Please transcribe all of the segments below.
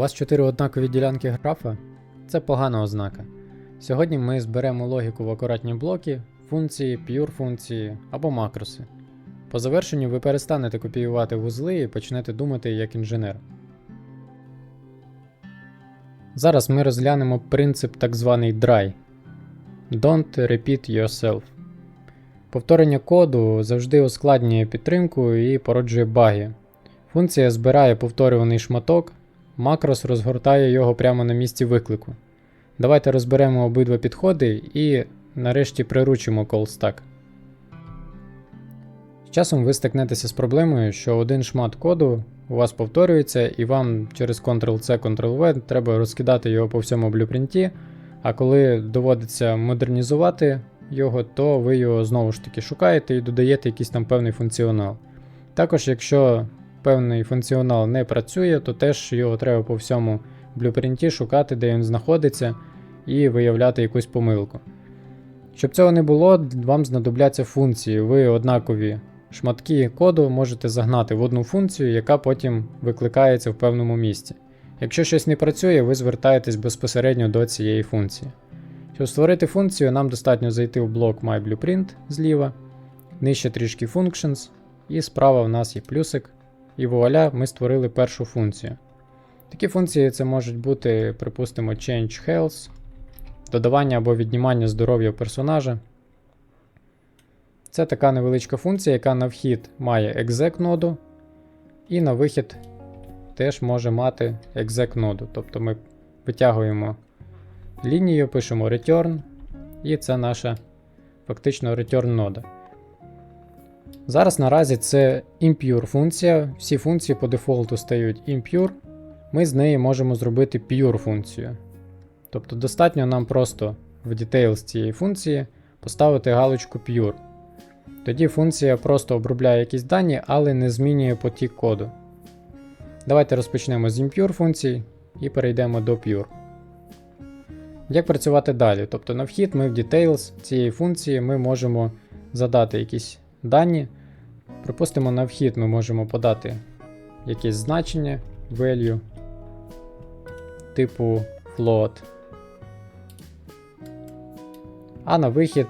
вас 4 однакові ділянки графа? Це погана ознака. Сьогодні ми зберемо логіку в акуратні блоки, функції, pure функції або макроси. По завершенню ви перестанете копіювати вузли і почнете думати як інженер. Зараз ми розглянемо принцип так званий DRY. Don't repeat yourself. Повторення коду завжди ускладнює підтримку і породжує баги. Функція збирає повторюваний шматок, макрос розгортає його прямо на місці виклику. Давайте розберемо обидва підходи і нарешті приручимо callstack. З часом ви стикнетеся з проблемою, що один шмат коду у вас повторюється, і вам через Ctrl-C, Ctrl-V треба розкидати його по всьому блюпринті, а коли доводиться модернізувати його, то ви його знову ж таки шукаєте і додаєте якийсь там певний функціонал. Також, якщо певний функціонал не працює, то теж його треба по всьому блюпринті шукати, де він знаходиться, і виявляти якусь помилку. Щоб цього не було, вам знадобляться функції. Ви однакові шматки коду можете загнати в одну функцію, яка потім викликається в певному місці. Якщо щось не працює, ви звертаєтесь безпосередньо до цієї функції. Щоб створити функцію, нам достатньо зайти в блок MyBlueprint зліва, нижче трішки Functions, і справа в нас є плюсик. І вуаля, ми створили першу функцію. Такі функції це можуть бути, припустимо, change health, додавання або віднімання здоров'я персонажа. Це така невеличка функція, яка на вхід має exec ноду, і на вихід теж може мати exec ноду. Тобто ми витягуємо лінію, пишемо return, і це наша фактично return нода. Зараз наразі це impure функція. Всі функції по дефолту стають impure. Ми з неї можемо зробити pure функцію. Тобто достатньо нам просто в details цієї функції поставити галочку pure. Тоді функція просто обробляє якісь дані, але не змінює потік коду. Давайте розпочнемо з impure функцій і перейдемо до pure. Як працювати далі? Тобто на вхід ми в details цієї функції ми можемо задати якісь дані. Припустимо, на вхід ми можемо подати якесь значення value типу float. А на вихід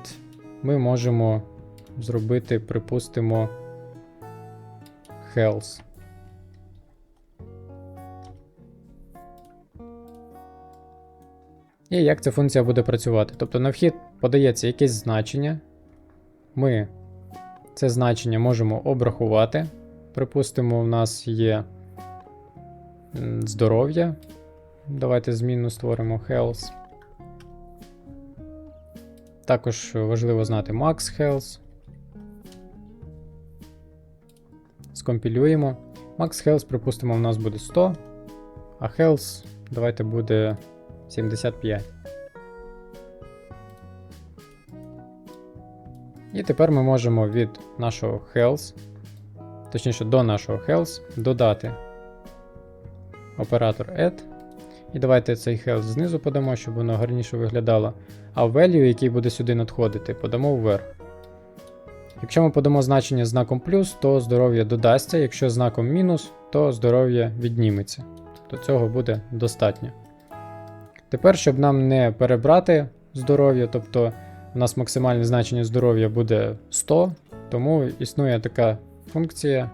ми можемо зробити, припустимо, health. І як ця функція буде працювати? Тобто на вхід подається якесь значення. Ми це значення можемо обрахувати. Припустимо, у нас є здоров'я. Давайте змінну створимо health. Також важливо знати max health. Скомпілюємо. Max health, припустимо, у нас буде 100, а health давайте буде 75. І тепер ми можемо від нашого health, точніше до нашого health, додати оператор add. І давайте цей health знизу подамо, щоб воно гарніше виглядало. А value, який буде сюди надходити, подамо вверх. Якщо ми подамо значення знаком плюс, то здоров'я додасться, якщо знаком мінус, то здоров'я відніметься. Тобто цього буде достатньо. Тепер, щоб нам не перебрати здоров'я, тобто у нас максимальне значення здоров'я буде 100, тому існує така функція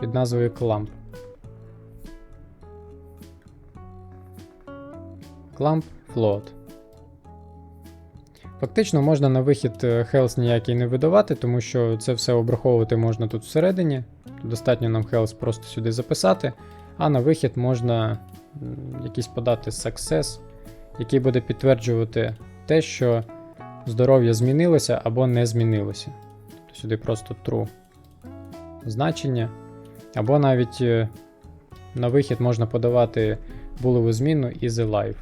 під назвою clamp. Clamp float. Фактично можна на вихід е, health ніякий не видавати, тому що це все обраховувати можна тут всередині. Достатньо нам health просто сюди записати, а на вихід можна якийсь подати success, який буде підтверджувати те, що здоров'я змінилося або не змінилося. Сюди просто true значення. Або навіть е, на вихід можна подавати булеву зміну is alive.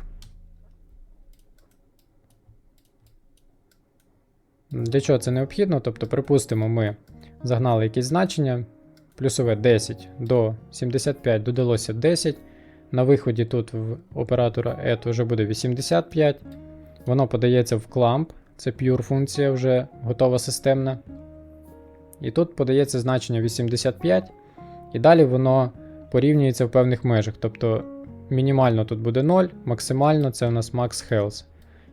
Для чого це необхідно? Тобто, припустимо, ми загнали якесь значення, плюсове 10 до 75 додалося 10. На виході тут в оператора add вже буде 85. Воно подається в clamp, це pure функція вже готова системна. І тут подається значення 85, і далі воно порівнюється в певних межах. Тобто мінімально тут буде 0, максимально це у нас max health.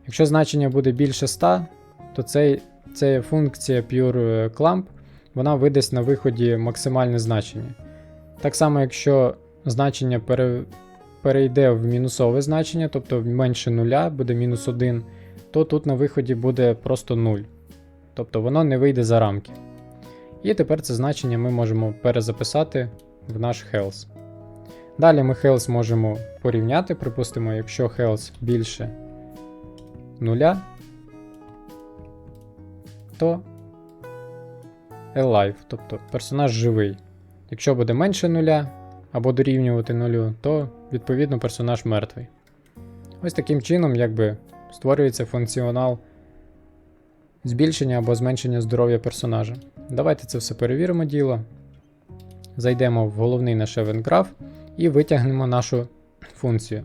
Якщо значення буде більше 100, то цей, ця функція Pure Clamp вона видасть на виході максимальне значення. Так само, якщо значення пере, перейде в мінусове значення, тобто менше нуля, буде мінус 1, то тут на виході буде просто 0. Тобто воно не вийде за рамки. І тепер це значення ми можемо перезаписати в наш health. Далі ми health можемо порівняти, припустимо, якщо health більше 0, то alive, тобто персонаж живий. Якщо буде менше нуля або дорівнювати нулю, то відповідно персонаж мертвий. Ось таким чином, якби створюється функціонал збільшення або зменшення здоров'я персонажа. Давайте це все перевіримо діло. Зайдемо в головний наш event і витягнемо нашу функцію.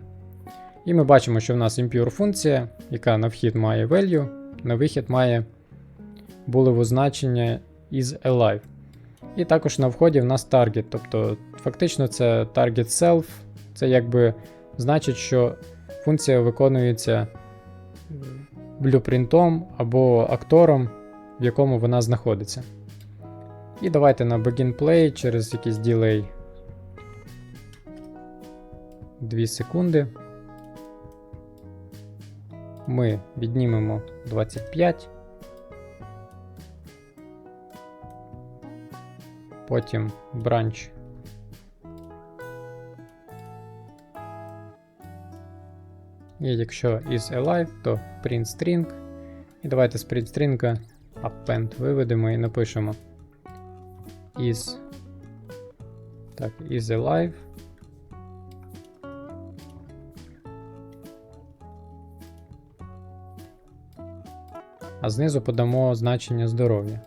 І ми бачимо, що в нас impure функція, яка на вхід має value, на вихід має булеве значення is alive. І також на вході в нас target, тобто фактично це target self, це якби значить, що функція виконується блюпринтом або актором, в якому вона знаходиться. І давайте на begin play через якийсь ділей 2 секунди. Ми віднімемо 25. Потім бранч. І якщо is alive, то print string. І давайте з print string append виведемо і напишемо is. Так, is alive. А знизу подамо значення здоров'я.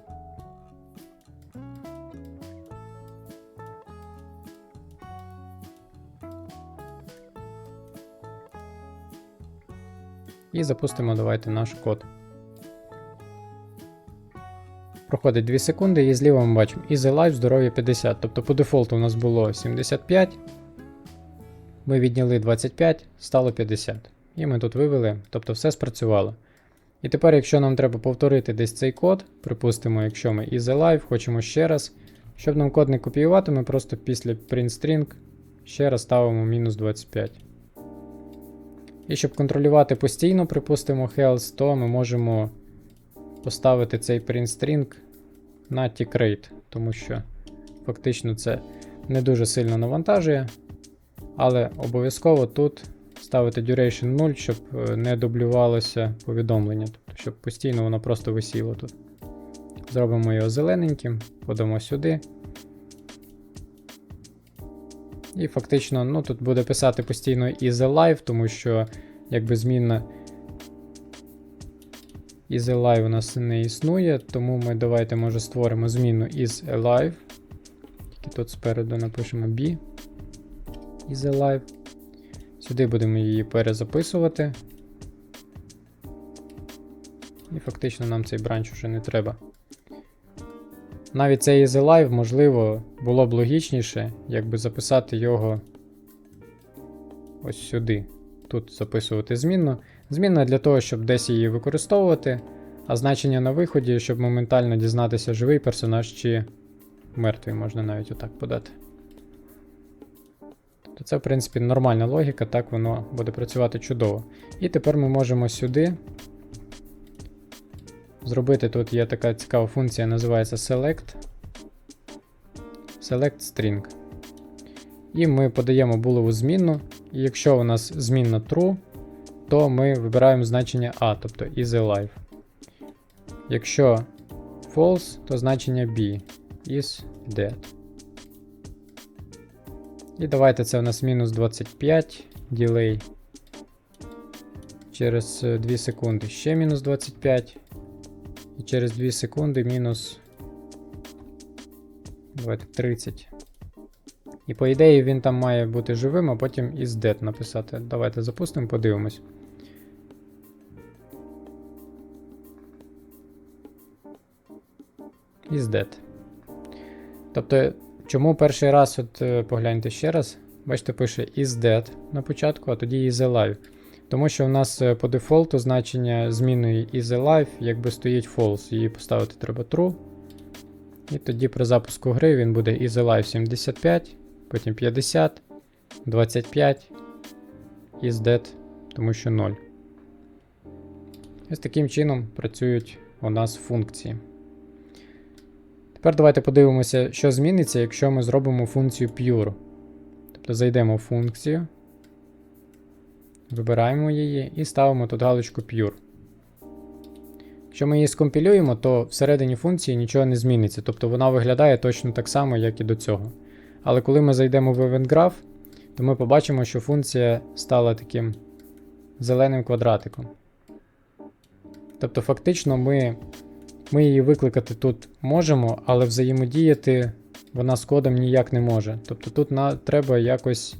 І запустимо давайте наш код. Проходить 2 секунди, і зліва ми бачимо Easy Life здоров'я 50. Тобто по дефолту у нас було 75. Ми відняли 25, стало 50. І ми тут вивели, тобто все спрацювало. І тепер, якщо нам треба повторити десь цей код, припустимо, якщо ми Easy Life, хочемо ще раз. Щоб нам код не копіювати, ми просто після printString ще раз ставимо мінус 25. І щоб контролювати постійно, припустимо, health, то ми можемо поставити цей print string на tick rate, тому що фактично це не дуже сильно навантажує. Але обов'язково тут ставити duration 0, щоб е, не дублювалося повідомлення, тобто, щоб постійно воно просто висіло тут. Зробимо його зелененьким, подамо сюди. І фактично, ну тут буде писати постійно is alive, тому що якби змінна is alive у нас не існує, тому ми давайте може створимо зміну is alive. Тільки тут спереду напишемо b is alive. Сюди будемо її перезаписувати. І фактично нам цей бранч уже не треба. Навіть цей is alive, можливо, було б логічніше, якби записати його ось сюди. Тут записувати змінну. Змінна для того, щоб десь її використовувати, а значення на виході, щоб моментально дізнатися, живий персонаж чи мертвий, можна навіть отак подати. То це, в принципі, нормальна логіка, так воно буде працювати чудово. І тепер ми можемо сюди зробити тут є така цікава функція, називається select. Select string. І ми подаємо булеву змінну. І якщо у нас змінна true, то ми вибираємо значення A, тобто is alive. Якщо false, то значення B is dead. І давайте це у нас мінус 25 ділей. Через 2 секунди ще мінус 25. І через 2 секунди мінус. Давайте 30. І по ідеї він там має бути живим, а потім is dead написати. Давайте запустимо, подивимось. Is dead. Тобто, чому перший раз, от е, погляньте ще раз, бачите, пише isDead на початку, а тоді isAlive. Тому що в нас е, по дефолту значення змінної isAlive якби стоїть false. Її поставити треба true. І тоді при запуску гри він буде isAlive 75, потім 50, 25, isDead, тому що 0. Ось таким чином працюють у нас функції. Тепер давайте подивимося, що зміниться, якщо ми зробимо функцію pure. Тобто зайдемо в функцію, вибираємо її і ставимо тут галочку Pure. Якщо ми її скомпілюємо, то всередині функції нічого не зміниться, тобто вона виглядає точно так само, як і до цього. Але коли ми зайдемо в Event Graph, то ми побачимо, що функція стала таким зеленим квадратиком. Тобто, фактично, ми, ми її викликати тут можемо, але взаємодіяти вона з кодом ніяк не може. Тобто тут на, треба якось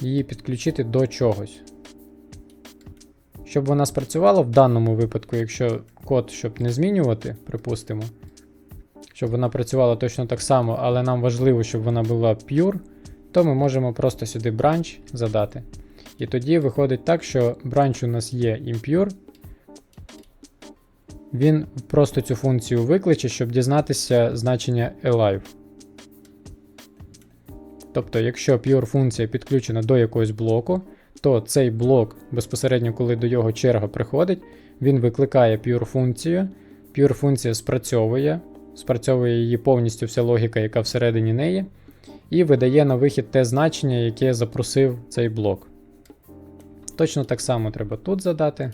її підключити до чогось. Щоб вона спрацювала в даному випадку, якщо код щоб не змінювати, припустимо, щоб вона працювала точно так само, але нам важливо, щоб вона була pure, то ми можемо просто сюди branch задати. І тоді виходить так, що branch у нас є impure, він просто цю функцію викличе, щоб дізнатися значення alive. Тобто, якщо pure функція підключена до якогось блоку, то цей блок, безпосередньо, коли до його черга приходить, він викликає pure функцію. Pure функція спрацьовує, спрацьовує її повністю вся логіка, яка всередині неї, і видає на вихід те значення, яке запросив цей блок. Точно так само треба тут задати.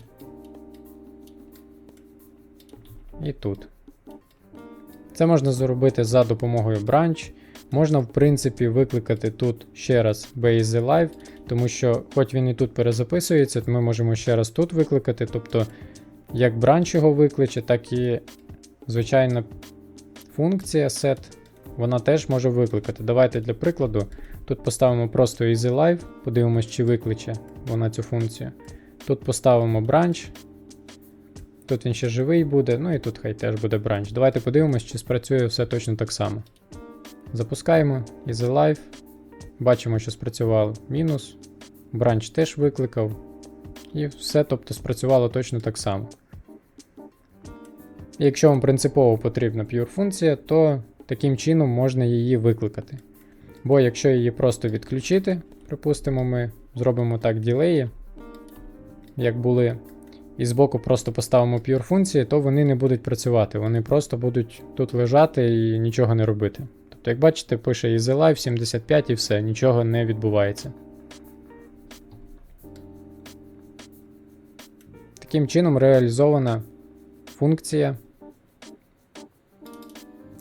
І тут. Це можна зробити за допомогою branch. Можна, в принципі, викликати тут ще раз BaseLive, тому що, хоч він і тут перезаписується, то ми можемо ще раз тут викликати. Тобто, як branch його викличе, так і звичайна функція set, вона теж може викликати. Давайте для прикладу, тут поставимо просто EasyLive, подивимось, чи викличе вона цю функцію. Тут поставимо branch. Тут він ще живий буде, ну і тут хай теж буде бранч. Давайте подивимось, чи спрацює все точно так само. Запускаємо EasyLive. Бачимо, що спрацювало мінус. Бранч теж викликав. І все, тобто, спрацювало точно так само. Якщо вам принципово потрібна pure функція, то таким чином можна її викликати. Бо якщо її просто відключити, припустимо, ми зробимо так ділеї, як були і збоку просто поставимо pure функції, то вони не будуть працювати. Вони просто будуть тут лежати і нічого не робити. Тобто, як бачите, пише EasyLive 75 і все, нічого не відбувається. Таким чином реалізована функція.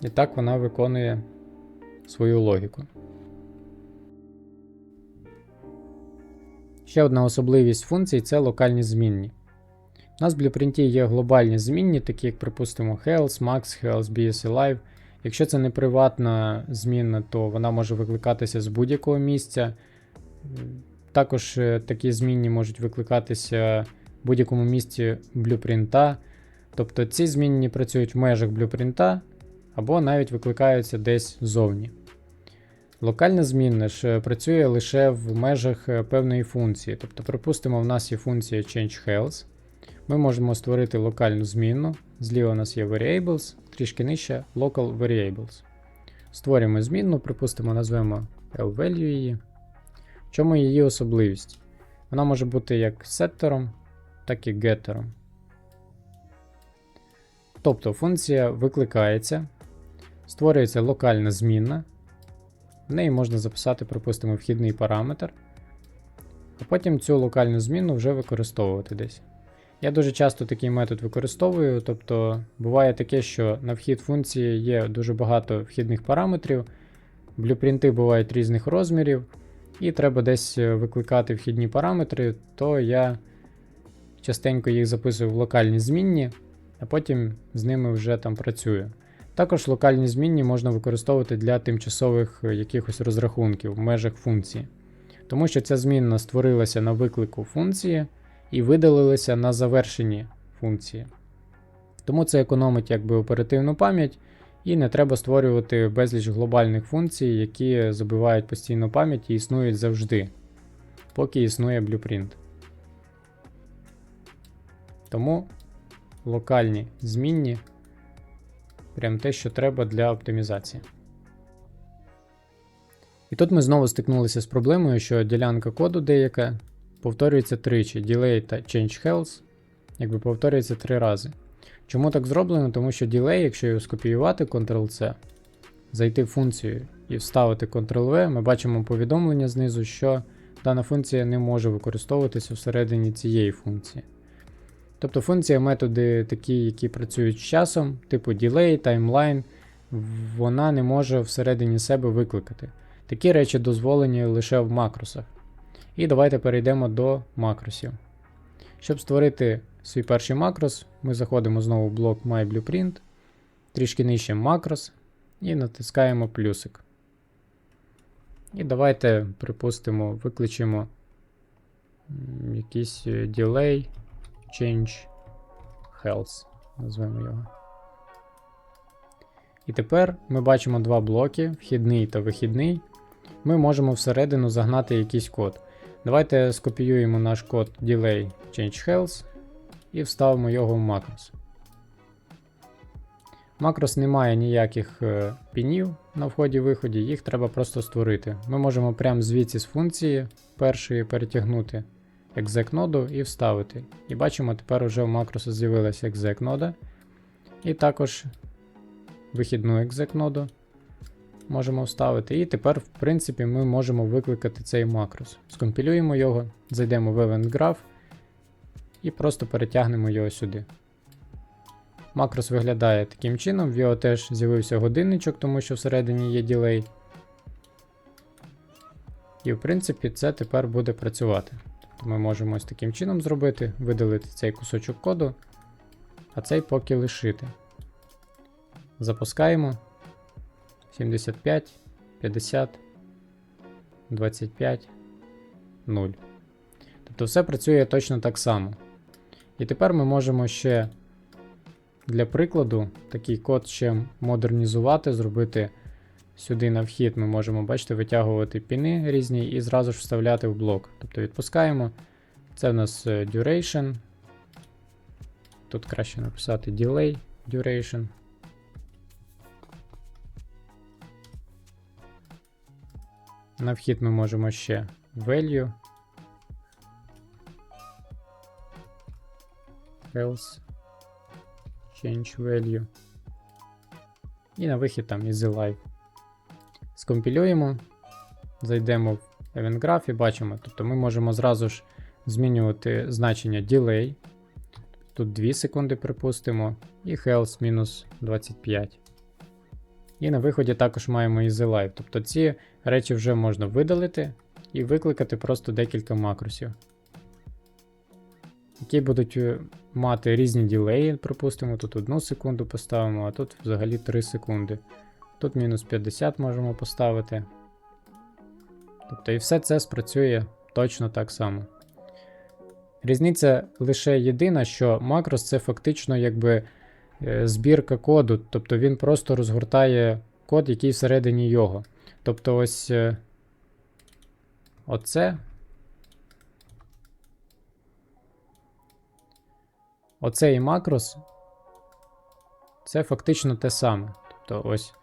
І так вона виконує свою логіку. Ще одна особливість функцій це локальні змінні. У нас в блюпринті є глобальні змінні, такі як, припустимо, health, max, health, BS Alive. Якщо це не приватна змінна, то вона може викликатися з будь-якого місця. Також е, такі змінні можуть викликатися в будь-якому місці блюпринта. Тобто ці змінні працюють в межах блюпринта або навіть викликаються десь ззовні. Локальна змінна ж працює лише в межах е, певної функції. Тобто, припустимо, в нас є функція change health. Ми можемо створити локальну змінну. Зліва у нас є variables, трішки нижче local variables. Створюємо змінну, припустимо, назвемо L-value її. В чому її особливість? Вона може бути як сеттером, так і геттером. Тобто функція викликається, створюється локальна змінна. В неї можна записати, припустимо, вхідний параметр, а потім цю локальну змінну вже використовувати десь. Я дуже часто такий метод використовую, тобто буває таке, що на вхід функції є дуже багато вхідних параметрів, блюпринти бувають різних розмірів, і треба десь викликати вхідні параметри, то я частенько їх записую в локальні змінні, а потім з ними вже там працюю. Також локальні змінні можна використовувати для тимчасових якихось розрахунків в межах функції, тому що ця змінна створилася на виклику функції і видалилися на завершенні функції. Тому це економить якби оперативну пам'ять І не треба створювати безліч глобальних функцій, які забивають постійну пам'ять і існують завжди, поки існує Blueprint. Тому локальні змінні прям те, що треба для оптимізації. І тут ми знову стикнулися з проблемою, що ділянка коду деяка повторюється тричі. Delay та change health якби повторюється три рази. Чому так зроблено? Тому що delay, якщо його скопіювати Ctrl-C, зайти в функцію і вставити Ctrl-V, ми бачимо повідомлення знизу, що дана функція не може використовуватися всередині цієї функції. Тобто функція методи такі, які працюють з часом, типу delay, timeline, вона не може всередині себе викликати. Такі речі дозволені лише в макросах. І давайте перейдемо до макросів. Щоб створити свій перший макрос, ми заходимо знову в блок MyBlueprint, трішки нижче макрос і натискаємо плюсик. І давайте, припустимо, викличемо якийсь е, delay change health, назвемо його. І тепер ми бачимо два блоки: вхідний та вихідний. Ми можемо всередину загнати якийсь код. Давайте скопіюємо наш код delay change health і вставимо його в макрос. Макрос не має ніяких е, пінів на вході-виході, їх треба просто створити. Ми можемо прямо звідси з функції першої перетягнути exec ноду і вставити. І бачимо, тепер уже в макросу з'явилася exec нода. І також вихідну exec ноду можемо вставити. І тепер, в принципі, ми можемо викликати цей макрос. Скомпілюємо його, зайдемо в Event Graph і просто перетягнемо його сюди. Макрос виглядає таким чином, в його теж з'явився годинничок, тому що всередині є ділей. І в принципі це тепер буде працювати. Тобто ми можемо ось таким чином зробити, видалити цей кусочок коду, а цей поки лишити. Запускаємо 75, 50, 25, 0. Тобто все працює точно так само. І тепер ми можемо ще для прикладу такий код ще модернізувати, зробити сюди на вхід. Ми можемо, бачите, витягувати піни різні і зразу ж вставляти в блок. Тобто відпускаємо. Це в нас е, duration. Тут краще написати delay duration. На вхід ми можемо ще value. else change value. І на вихід там easy live. Скомпілюємо, зайдемо в Event Graph і бачимо. Тобто ми можемо зразу ж змінювати значення delay. Тут 2 секунди припустимо, і health мінус 25. І на виході також маємо easy live. Тобто ці речі вже можна видалити і викликати просто декілька макросів які будуть е, мати різні ділеї, припустимо, тут 1 секунду поставимо, а тут взагалі 3 секунди. Тут мінус 50 можемо поставити. Тобто і все це спрацює точно так само. Різниця лише єдина, що макрос це фактично якби збірка коду, тобто він просто розгортає код, який всередині його. Тобто ось е, оце Оцей макрос це фактично те саме. Тобто ось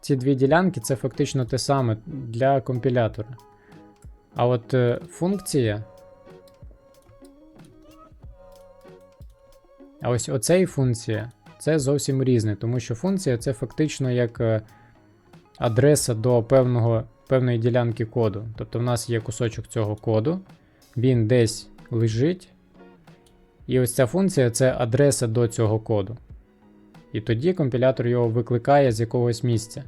ці дві ділянки це фактично те саме для компілятора. А от е, функція. А ось оцей функція це зовсім різне, тому що функція це фактично як е, адреса до певного, певної ділянки коду. Тобто в нас є кусочок цього коду, він десь лежить. І ось ця функція це адреса до цього коду. І тоді компілятор його викликає з якогось місця.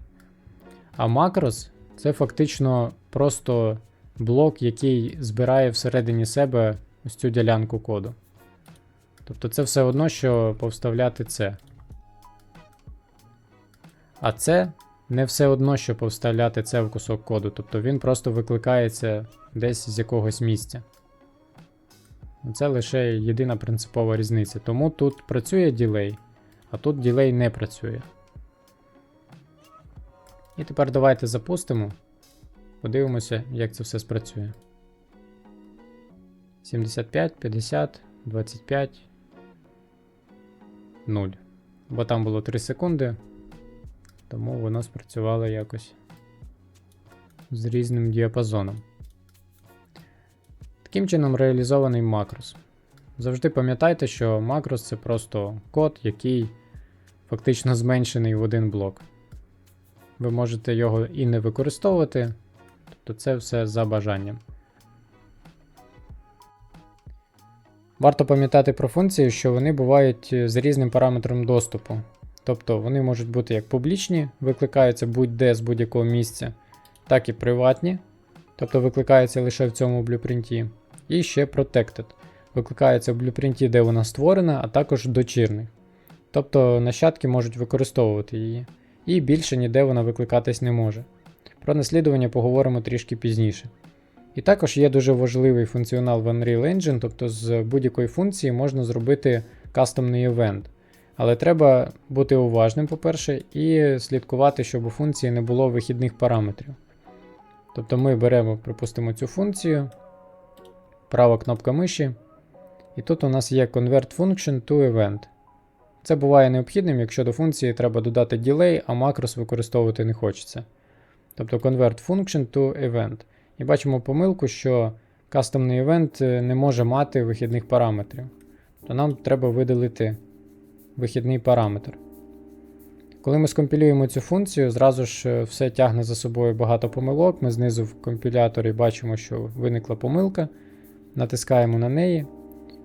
А макрос це фактично просто блок, який збирає всередині себе ось цю ділянку коду. Тобто це все одно, що повставляти це. А це не все одно, що повставляти це в кусок коду. Тобто він просто викликається десь з якогось місця. Це лише єдина принципова різниця. Тому тут працює ділей, а тут ділей не працює. І тепер давайте запустимо. Подивимося, як це все спрацює. 75, 50, 25, 0. Бо там було 3 секунди, тому воно спрацювало якось з різним діапазоном. Таким чином реалізований макрос. Завжди пам'ятайте, що макрос це просто код, який фактично зменшений в один блок. Ви можете його і не використовувати, тобто це все за бажанням. Варто пам'ятати про функції, що вони бувають е, з різним параметром доступу. Тобто вони можуть бути як публічні, викликаються будь-де з будь-якого місця, так і приватні, тобто викликаються лише в цьому блюпринті. І ще protected. Викликається в блюпринті, де вона створена, а також дочірних. Тобто нащадки можуть використовувати її. І більше ніде вона викликатись не може. Про наслідування поговоримо трішки пізніше. І також є дуже важливий функціонал в Unreal Engine, тобто з будь-якої функції можна зробити кастомний івент. Але треба бути уважним, по-перше, і слідкувати, щоб у функції не було вихідних параметрів. Тобто ми беремо, припустимо, цю функцію, права кнопка миші, і тут у нас є Convert Function to Event. Це буває необхідним, якщо до функції треба додати ділей, а макрос використовувати не хочеться. Тобто Convert Function to Event. І бачимо помилку, що кастомний івент не може мати вихідних параметрів. То нам треба видалити вихідний параметр. Коли ми скомпілюємо цю функцію, зразу ж е, все тягне за собою багато помилок. Ми знизу в компіляторі бачимо, що виникла помилка. Натискаємо на неї,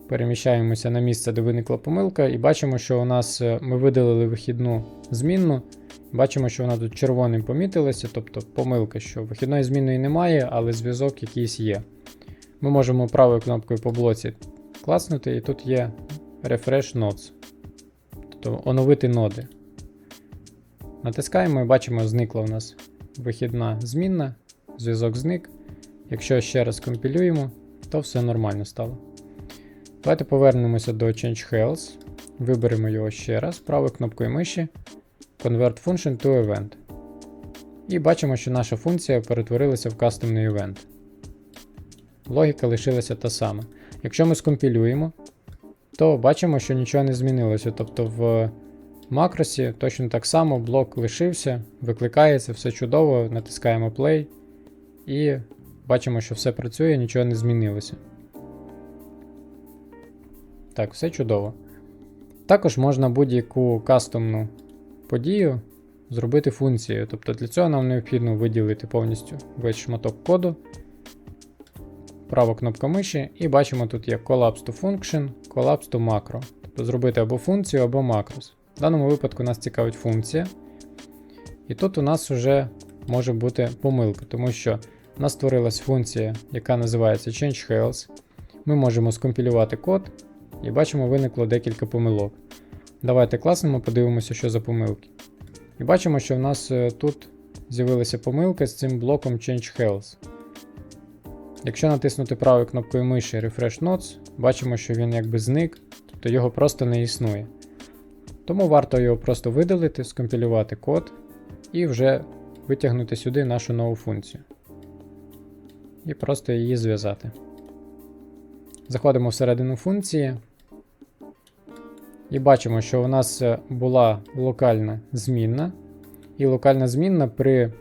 переміщаємося на місце, де виникла помилка, і бачимо, що у нас е, ми видалили вихідну змінну. Бачимо, що вона тут червоним помітилася, тобто помилка, що вихідної змінної немає, але зв'язок якийсь є. Ми можемо правою кнопкою по блоці класнути, і тут є Refresh Nodes. Тобто оновити ноди. Натискаємо і бачимо, зникла у нас вихідна змінна, зв'язок зник. Якщо ще раз компілюємо, то все нормально стало. Давайте повернемося до Change Health, виберемо його ще раз правою кнопкою миші. Convert Function to Event. І бачимо, що наша функція перетворилася в кастомний івент. Логіка лишилася та сама. Якщо ми скомпілюємо, то бачимо, що нічого не змінилося. Тобто в макросі точно так само блок лишився, викликається, все чудово, натискаємо Play і бачимо, що все працює, нічого не змінилося. Так, все чудово. Також можна будь-яку кастомну подію зробити функцією. Тобто для цього нам необхідно виділити повністю весь шматок коду, права кнопка миші, і бачимо, тут є Collapse to Function, Collapse to Macro. Тобто зробити або функцію, або макрос. В даному випадку нас цікавить функція. І тут у нас вже може бути помилка, тому що у нас створилась функція, яка називається ChangeHealth. Ми можемо скомпілювати код, і бачимо, виникло декілька помилок. Давайте класнемо, подивимося, що за помилки. І бачимо, що в нас е, тут з'явилася помилка з цим блоком Change Health. Якщо натиснути правою кнопкою миші Refresh Notes, бачимо, що він якби зник, тобто його просто не існує. Тому варто його просто видалити, скомпілювати код і вже витягнути сюди нашу нову функцію. І просто її зв'язати. Заходимо всередину функції. І бачимо, що у нас е, була локальна змінна. І локальна змінна при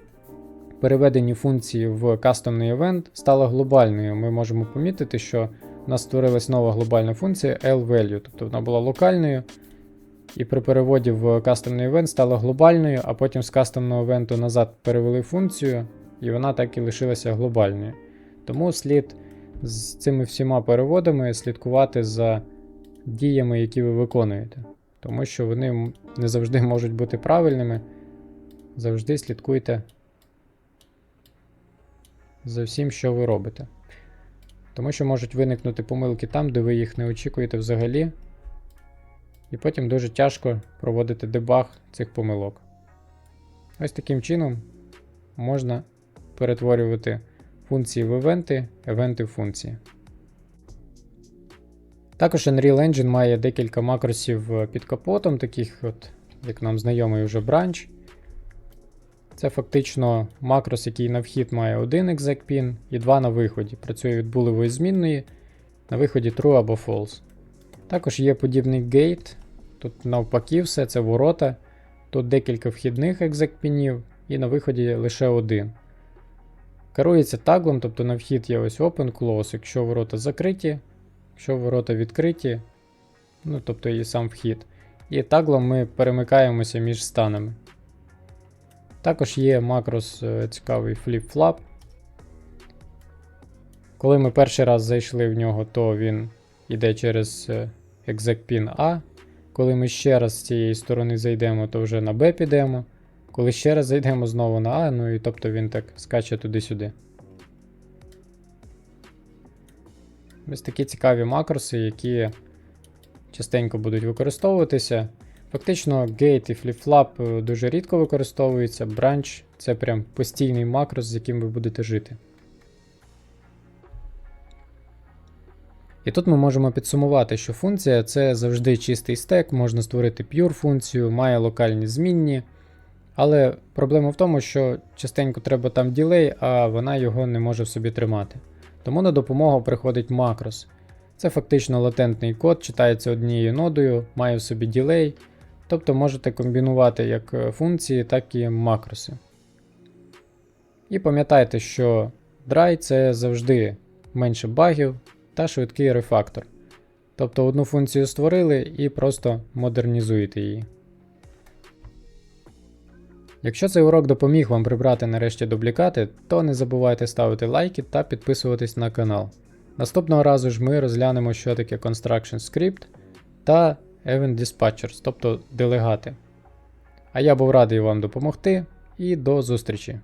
переведенні функції в кастомний event стала глобальною. Ми можемо помітити, що у нас створилась нова глобальна функція L-value, тобто вона була локальною. І при переводі в кастомний event стала глобальною, а потім з кастомного івенту назад перевели функцію, і вона так і лишилася глобальною. Тому слід з цими всіма переводами слідкувати за діями, які ви виконуєте. Тому що вони не завжди можуть бути правильними. Завжди слідкуйте за всім, що ви робите. Тому що можуть виникнути помилки там, де ви їх не очікуєте взагалі. І потім дуже тяжко проводити дебаг цих помилок. Ось таким чином можна перетворювати функції в івенти, івенти в функції. Також Unreal Engine має декілька макросів під капотом, таких, от, як нам знайомий вже бранч. Це фактично макрос, який на вхід має один pin і два на виході. Працює від булевої змінної, на виході true або false. Також є подібний gate. Тут навпаки все, це ворота. Тут декілька вхідних exec пінів і на виході лише один. Керується таглом, тобто на вхід є ось open, close, якщо ворота закриті, якщо ворота відкриті, ну тобто і сам вхід. І таглом ми перемикаємося між станами. Також є макрос е, цікавий flip-flop. Коли ми перший раз зайшли в нього, то він йде через е, exec pin A. Коли ми ще раз з цієї сторони зайдемо, то вже на B підемо. Коли ще раз зайдемо знову на А, ну і тобто він так скаче туди-сюди. Ось такі цікаві макроси, які частенько будуть використовуватися. Фактично, гейт і фліп-флап е, дуже рідко використовуються, бранч це прям постійний макрос, з яким ви будете жити. І тут ми можемо підсумувати, що функція це завжди чистий стек, можна створити pure функцію, має локальні змінні. Але проблема в тому, що частенько треба там ділей, а вона його не може в собі тримати. Тому на допомогу приходить макрос. Це фактично латентний код, читається однією нодою, має в собі ділей, тобто можете комбінувати як е, функції, так і макроси. І пам'ятайте, що dry це завжди менше багів та швидкий рефактор. Тобто одну функцію створили і просто модернізуєте її. Якщо цей урок допоміг вам прибрати нарешті дублікати, то не забувайте ставити лайки та підписуватись на канал. Наступного разу ж ми розглянемо, що таке Construction Script та Event Dispatchers, тобто делегати. А я був радий вам допомогти і до зустрічі!